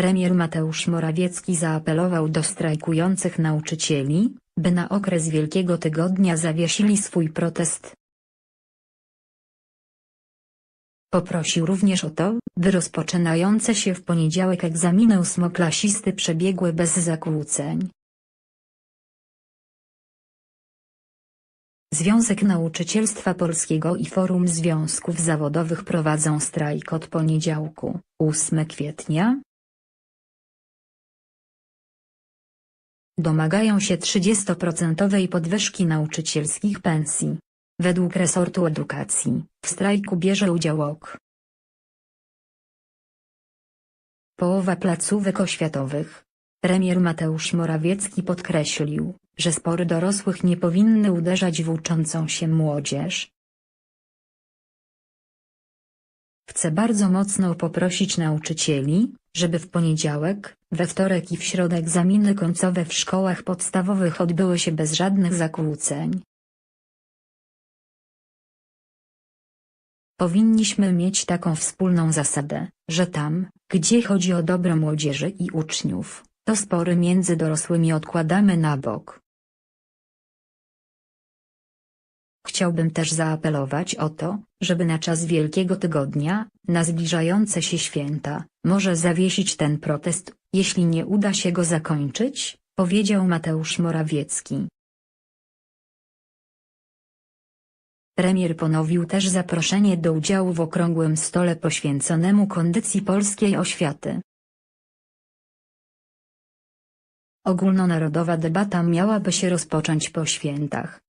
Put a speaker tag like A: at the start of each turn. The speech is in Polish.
A: Premier Mateusz Morawiecki zaapelował do strajkujących nauczycieli, by na okres Wielkiego Tygodnia zawiesili swój protest. Poprosił również o to, by rozpoczynające się w poniedziałek egzaminy ósmoklasisty przebiegły bez zakłóceń. Związek Nauczycielstwa Polskiego i Forum Związków Zawodowych prowadzą strajk od poniedziałku, 8 kwietnia. Domagają się 30% podwyżki nauczycielskich pensji. Według resortu edukacji, w strajku bierze udział ok. Połowa placówek oświatowych. Premier Mateusz Morawiecki podkreślił, że spory dorosłych nie powinny uderzać w uczącą się młodzież. Chcę bardzo mocno poprosić nauczycieli, żeby w poniedziałek, we wtorek i w środę egzaminy końcowe w szkołach podstawowych odbyły się bez żadnych zakłóceń. Powinniśmy mieć taką wspólną zasadę, że tam, gdzie chodzi o dobro młodzieży i uczniów, to spory między dorosłymi odkładamy na bok. Chciałbym też zaapelować o to, żeby na czas Wielkiego Tygodnia, na zbliżające się święta, może zawiesić ten protest, jeśli nie uda się go zakończyć, powiedział Mateusz Morawiecki. Premier ponowił też zaproszenie do udziału w okrągłym stole poświęconemu kondycji polskiej oświaty. Ogólnonarodowa debata miałaby się rozpocząć po świętach,